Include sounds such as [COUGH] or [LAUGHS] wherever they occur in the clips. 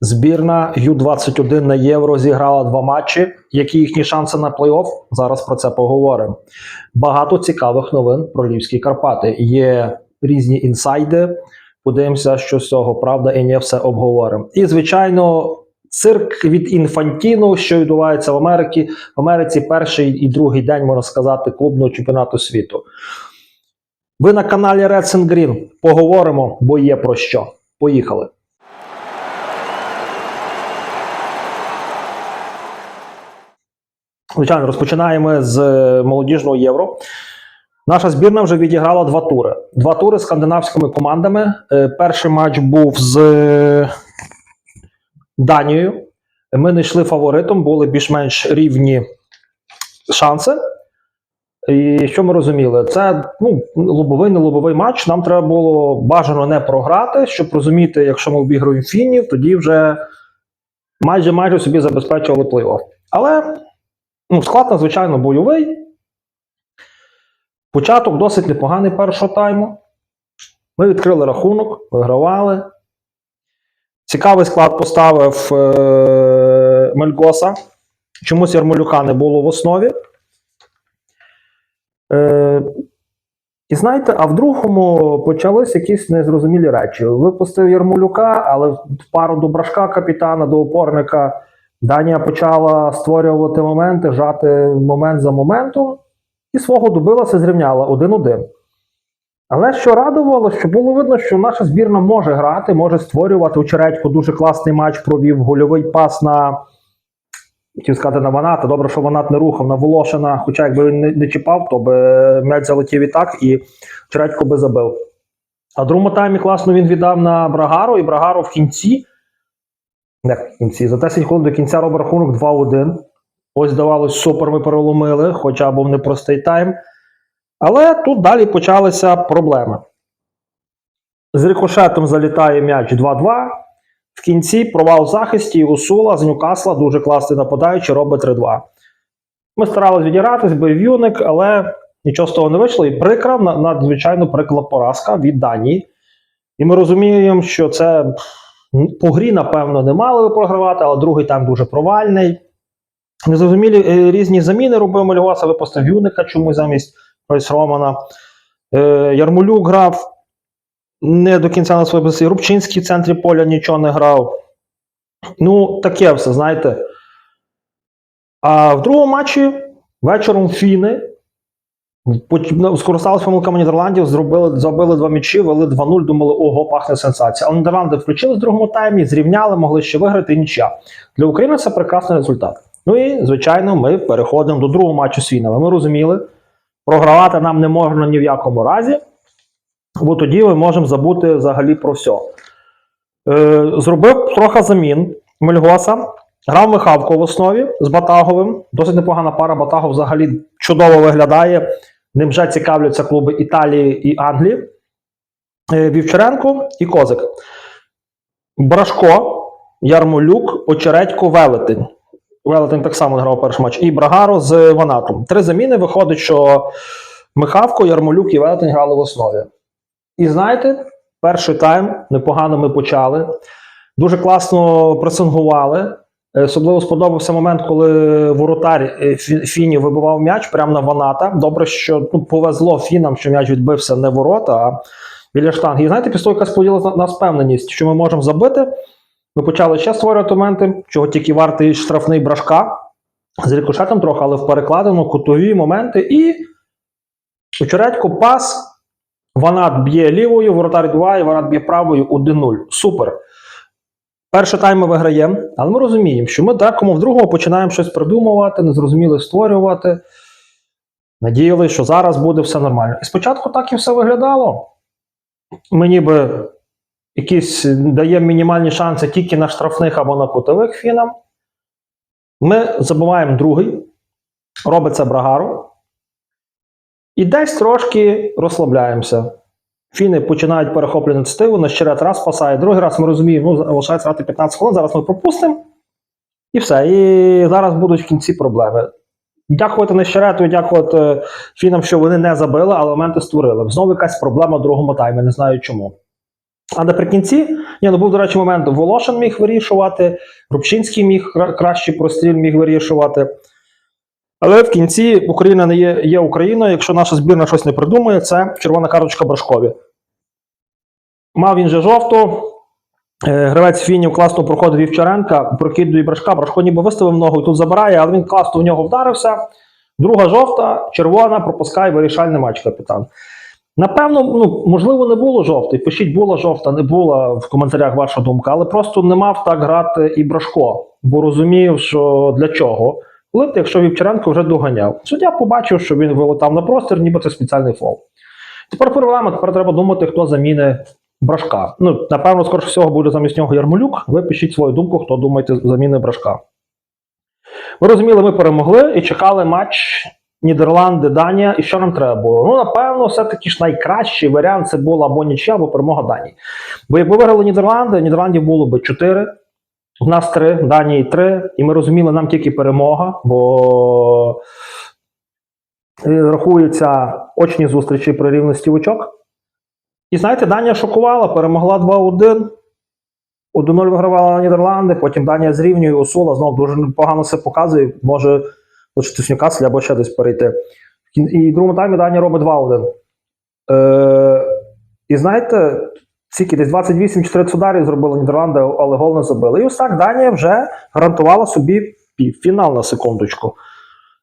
Збірна Ю-21 на Євро зіграла два матчі. Які їхні шанси на плей-офф? Зараз про це поговоримо. Багато цікавих новин про Львівські Карпати. Є різні інсайди. Подивимося, що з цього правда і не все обговоримо. І, звичайно, цирк від інфантіну, що відбувається в Америці. В Америці перший і другий день, можна сказати, клубного чемпіонату світу. Ви на каналі Reds and Green. Поговоримо, бо є про що. Поїхали. Звичайно, розпочинаємо з е, молодіжного євро. Наша збірна вже відіграла два тури. Два тури з скандинавськими командами. Е, Перший матч був з е, Данією. Ми не йшли фаворитом, були більш-менш рівні шанси. І що ми розуміли? Це ну, лобовий, не лобовий матч. Нам треба було бажано не програти, щоб розуміти, якщо ми обігруємо фінів, тоді вже майже майже собі забезпечували плей-офф. Але ну, склад надзвичайно бойовий. Початок досить непоганий першого тайму. Ми відкрили рахунок, вигравали. Цікавий склад поставив е- Мельгоса. Чомусь Ярмолюка не було в основі. Е- і знаєте, а в другому почались якісь незрозумілі речі. Випустив Ярмолюка, але в пару до брашка капітана, до опорника. Данія почала створювати моменти, жати момент за моментом, і свого добилася, зрівняла 1-1. Але що радувало, що було видно, що наша збірна може грати, може створювати. Очередько дуже класний матч провів гольовий пас на. Хотів сказати на Ваната. Добре, що Ванат не рухав на Волошина. Хоча якби він не, не чіпав, то би м'яч залетів і так, і Чередько би забив. А другому таймі класно він віддав на Брагару, і Брагару в кінці. Не в кінці. За 10 хвилин до кінця робить рахунок 2-1. Ось здавалось, супер, ми переломили, хоча був непростий тайм. Але тут далі почалися проблеми. З рикошетом залітає м'яч 2-2. В кінці провал в захисті і Усула з Ньюкасла дуже класний нападаючий, робить 3-2. Ми старалися відігратись, бив юник, але нічого з того не вийшло. І прикра, надзвичайно прикла поразка від Данії. І ми розуміємо, що це по грі, напевно, не мали би програвати, але другий тайм дуже провальний. Незрозумілі е, різні заміни робив Мельгоса, випустив юника чомусь замість Ройс Романа. Е, Ярмолюк грав не до кінця на своїй позиції. Рубчинський в центрі поля нічого не грав. Ну, таке все, знаєте. А в другому матчі вечором Фіни ну, скористалися помилками Нідерландів, зробили, забили два м'ячі, вели 2-0, думали, ого, пахне сенсація. Але Нідерланди включили в другому таймі, зрівняли, могли ще виграти і нічия. Для України це прекрасний результат. Ну і, звичайно, ми переходимо до другого матчу з. Ми розуміли, програвати нам не можна ні в якому разі, бо тоді ми можемо забути взагалі про все. Е, зробив трохи замін Мельгоса. Грав Михавко в основі з Батаговим. Досить непогана пара. Батагов взагалі чудово виглядає. Ним вже цікавляться клуби Італії і Англії. Е, Вівчаренко і Козик. Брашко, Ярмолюк, Очередько, Велетень. Велетень так само грав перший матч. І Брагаро з Ванатом. Три заміни. Виходить, що Михавко, Ярмолюк і Велетень грали в основі. І знаєте, перший тайм непогано ми почали. Дуже класно пресингували. Особливо сподобався момент, коли воротар е, Фіні вибивав м'яч прямо на Ваната. Добре, що ну, повезло Фінам, що м'яч відбився не ворота, а біля штанги. І знаєте, після того, яка споділилася на нас впевненість, що ми можемо забити. Ми почали ще створювати моменти, чого тільки вартий штрафний брашка з рикошетом трохи, але в перекладину кутові моменти. І очередько пас. Ванат б'є лівою, воротар 2, і Ванат б'є правою 1-0. Супер. Перший тайм ми виграємо, але ми розуміємо, що ми декому в другому починаємо щось придумувати, незрозуміле створювати. Надіялися, що зараз буде все нормально. І спочатку так і все виглядало. Ми ніби якісь даємо мінімальні шанси тільки на штрафних або на кутових фінам. Ми забуваємо другий, робить це Брагару. І десь трошки розслабляємося. Фіни починають перехоплювати ініціативу, Нещерет раз спасає, другий раз ми розуміємо, ну, залишається грати 15 хвилин, зараз ми пропустимо. І все. І зараз будуть в кінці проблеми. Дякувати Нещерету дякувати фінам, що вони не забили, але моменти створили. Знову якась проблема в другому таймі, не знаю чому. А наприкінці, ні, ну був, до речі, момент, Волошин міг вирішувати, Рубчинський міг кра- кращий простріл міг вирішувати. Але в кінці Україна не є, є Україною. Якщо наша збірна щось не придумає, це червона карточка Брашкові. Мав він же жовту. Е, Гравець Фінів класно проходив Вівчаренка, прокидує Брашка. Брашко ніби виставив ногу і тут забирає, але він класно в нього вдарився. Друга жовта, червона, пропускає вирішальний матч капітан. Напевно, ну, можливо, не було жовтої. Пишіть, була жовта, не була в коментарях ваша думка, але просто не мав так грати і Брашко, бо розумів, що для чого. Лити, якщо Вівчаренко вже доганяв. Суддя побачив, що він вилетав на простір, ніби це спеціальний фол. Тепер проблема, тепер треба думати, хто заміни Брашка. Ну, напевно, скоріше всього, буде замість нього Ярмолюк. Ви пишіть свою думку, хто думаєте заміни Брашка. Ви розуміли, ми перемогли і чекали матч Нідерланди, Данія. І що нам треба було? Ну, напевно, все-таки ж найкращий варіант це була або нічия, або перемога Данії. Бо якби виграли Нідерланди, Нідерландів було б 4, у нас 3, Данії 3, і ми розуміли, нам тільки перемога, бо е, рахуються очні зустрічі при рівності очок. І знаєте, Данія шокувала, перемогла 2-1. 1-0 вигравала Нідерланди, потім Данія зрівнює Осула, знову дуже погано все показує, може з Ньюкаслі або ще десь перейти. І в другому таймі Данія робить 2-1. Е, і знаєте, скільки десь 28-40 ударів зробили Нідерланди, але гол не забили. І ось так Данія вже гарантувала собі фінал на секундочку.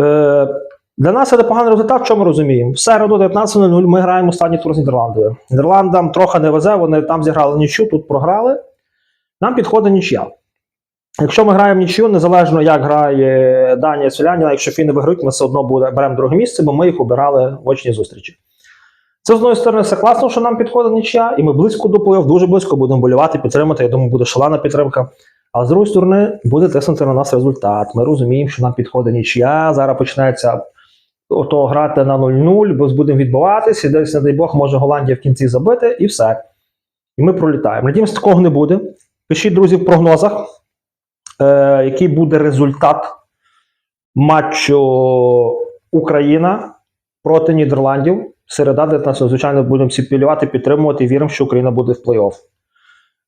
Е, для нас це непоганий результат, що ми розуміємо. В середу 19.00 ми граємо останній тур з Нідерландою. Нідерландам трохи не везе, вони там зіграли нічю, тут програли. Нам підходить нічия. Якщо ми граємо нічию, незалежно як грає Данія Селянина, якщо фіни виграють, ми все одно беремо друге місце, бо ми їх обирали в очній зустрічі. Це з одної сторони все класно, що нам підходить нічия, і ми близько до плей дуже близько будемо болювати, підтримати. Я думаю, буде шалена підтримка. А з другої сторони, буде тиснути на нас результат. Ми розуміємо, що нам підходить нічия. Зараз почнеться ото грати на 0-0, бо будемо відбуватися, і десь, не дай Бог, може Голландія в кінці забити, і все. І ми пролітаємо. Надіємося, такого не буде. Пишіть, друзі, в прогнозах, е, який буде результат матчу Україна проти Нідерландів. Середа, де нас, звичайно, будемо всі пілювати, підтримувати. Віримо, що Україна буде в плей-офф.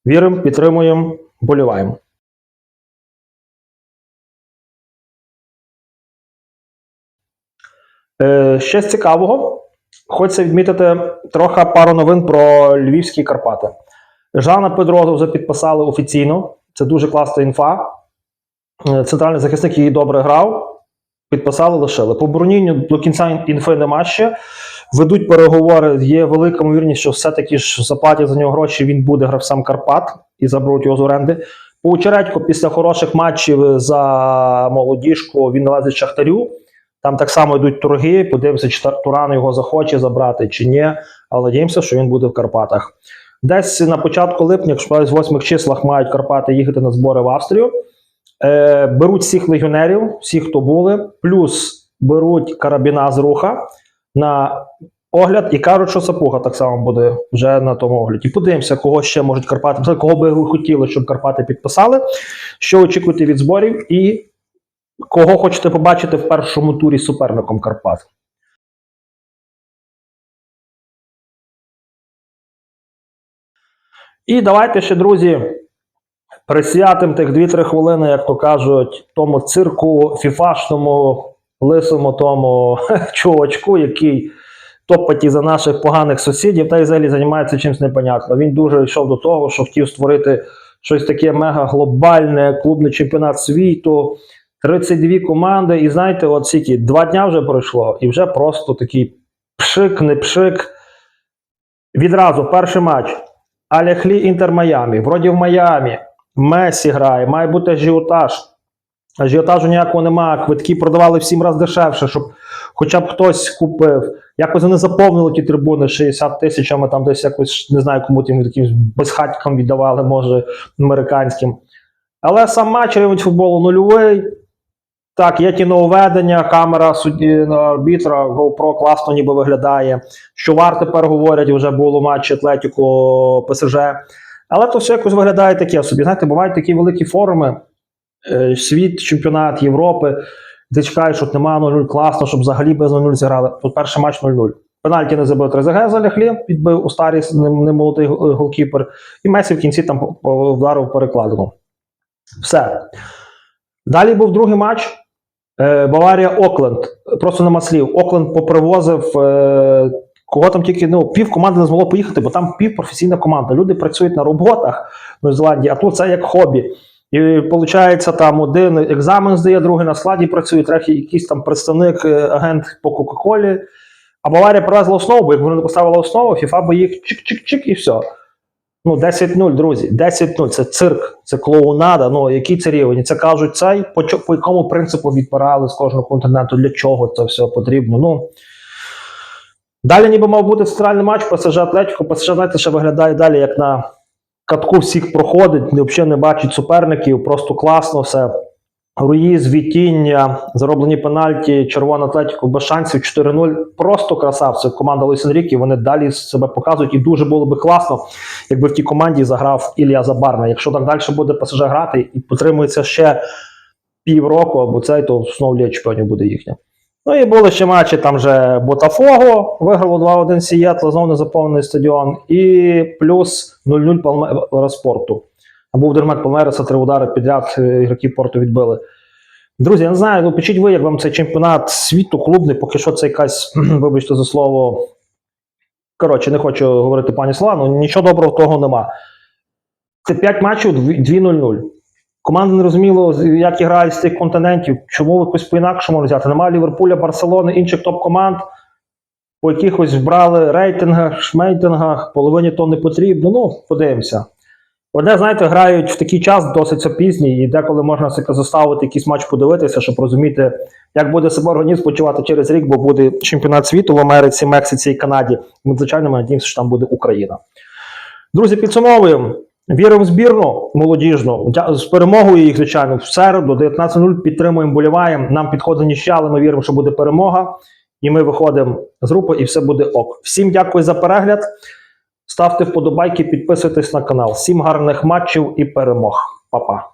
Віримо, підтримуємо, боліваємо. Е, ще з цікавого, хочеться відмітити трохи пару новин про Львівські Карпати. Жана Педрозу вже підписали офіційно. Це дуже класна інфа. Е, Центральний захисник її добре грав. Підписали, лишили. По бронінню до кінця інфи нема ще. Ведуть переговори. Є велика ймовірність, що все-таки ж заплатять за нього гроші. Він буде гравцем Карпат і заберуть його з оренди. По Очередько після хороших матчів за молодіжку він налазить Шахтарю. Там так само йдуть торги. Подивимося, чи Туран його захоче забрати, чи ні. Але надіємося, що він буде в Карпатах. Десь на початку липня, якщо в восьмих числах мають Карпати їхати на збори в Австрію. Е, беруть всіх легіонерів, всіх, хто були, плюс беруть карабіна з руха на огляд і кажуть, що Сапуга так само буде вже на тому огляді. Подивимося, кого ще можуть Карпати [LAUGHS] кого би ви хотіли, щоб Карпати підписали, що очікуєте від зборів, і кого хочете побачити в першому турі суперником Карпат. І давайте ще, друзі, присвятимо тих 2-3 хвилини, як то кажуть, тому цирку фіфашному, лисому тому [LAUGHS] чувачку, який топаті за наших поганих сусідів, та й взагалі займається чимось непонятно. Він дуже йшов до того, що хотів створити щось таке мега глобальне, клубний чемпіонат світу. 32 команди, і знаєте, от скільки, два дня вже пройшло, і вже просто такий пшик, не пшик. Відразу перший матч. Аляхлі Інтер Майамі. Вроді в Майамі. Месі грає, має бути ажіотаж. Ажіотажу ніякого немає. Квитки продавали в сім разів дешевше, щоб хоча б хтось купив. Якось вони заповнили ті трибуни 60 тисячами, там десь якось не знаю, кому тим якимсь безхатькам віддавали, може, американським. Але сам матч рівень футболу нульовий. Так, є ті нововведення, камера судді арбітра, GoPro класно ніби виглядає. Що вар тепер говорять, вже було матч Атлетіко ПСЖ. Але то все якось виглядає таке собі. Знаєте, бувають такі великі форуми, е, світ, чемпіонат Європи. Ти чекаєш, що нема 0-0, класно, щоб взагалі без 0-0 зіграли. Тут перший матч 0-0. Пенальті не забив Трезеге за ляхлі, підбив у старій немолодий голкіпер. І Месі в кінці там вдарив перекладину. Все. Далі був другий матч. Е, Баварія Окленд. Просто нема слів. Окленд попривозив. Е, кого там тільки ну, пів команди не змогло поїхати, бо там пів професійна команда. Люди працюють на роботах в Новій Зеландії, а тут це як хобі. І виходить, там один екзамен здає, другий на складі працює, третій якийсь там представник, е, агент по Кока-Колі. А Баварія привезла основу, бо якби вони не поставили основу, FIFA би їх чик-чик-чик і все. Ну, 10-0, друзі, 10-0. Це цирк, це клоунада. Ну, який це рівень? Це кажуть, цей по, по якому принципу відбирали з кожного континенту, для чого це все потрібно. Ну, далі ніби мав бути центральний матч ПСЖ Атлетіко. ПСЖ, ще виглядає далі, як на катку всіх проходить, взагалі не бачить суперників, просто класно все. Руїз, Вітіння, зароблені пенальті, червона атлетіку без шансів 4-0. Просто красавці. Команда Луїс Енрікі, вони далі себе показують. І дуже було би класно, якби в тій команді заграв Ілля Забарна. Якщо так далі буде ПСЖ грати і потримується ще півроку або цей, то знову Ліга чемпіонів буде їхня. Ну і були ще матчі, там же Ботафого виграло 2-1 Сієтла, знову незаповнений стадіон, і плюс 0-0 Палмера спорту. А був дермет Палмереса, три удари підряд е, ігроків порту відбили. Друзі, я не знаю, ну пишіть ви, як вам цей чемпіонат світу клубний, поки що це якась, [CLEARS THROAT] вибачте за слово. Коротше, не хочу говорити пані слова, ну нічого доброго того нема. Це 5 матчів 2-0-0. Команда не розуміло, як і грають з тих континентів, чому якось по-інакшому взяти. Немає Ліверпуля, Барселони, інших топ-команд, по якихось вбрали рейтингах, шмейтингах, половині то не потрібно. Ну, подивимося. Одне, знаєте, грають в такий час досить пізній, і деколи можна себе заставити якийсь матч подивитися, щоб розуміти, як буде себе організм почувати через рік, бо буде чемпіонат світу в Америці, Мексиці і Канаді. Ми, звичайно, ми надіємося, що там буде Україна. Друзі, підсумовуємо. Віримо в збірну молодіжну. З перемогою їх, звичайно, в середу, 19.00 підтримуємо, боліваємо. Нам підходить ще, але ми віримо, що буде перемога. І ми виходимо з групи, і все буде ок. Всім дякую за перегляд. Ставте вподобайки, підписуйтесь на канал. Всім гарних матчів і перемог. Па-па.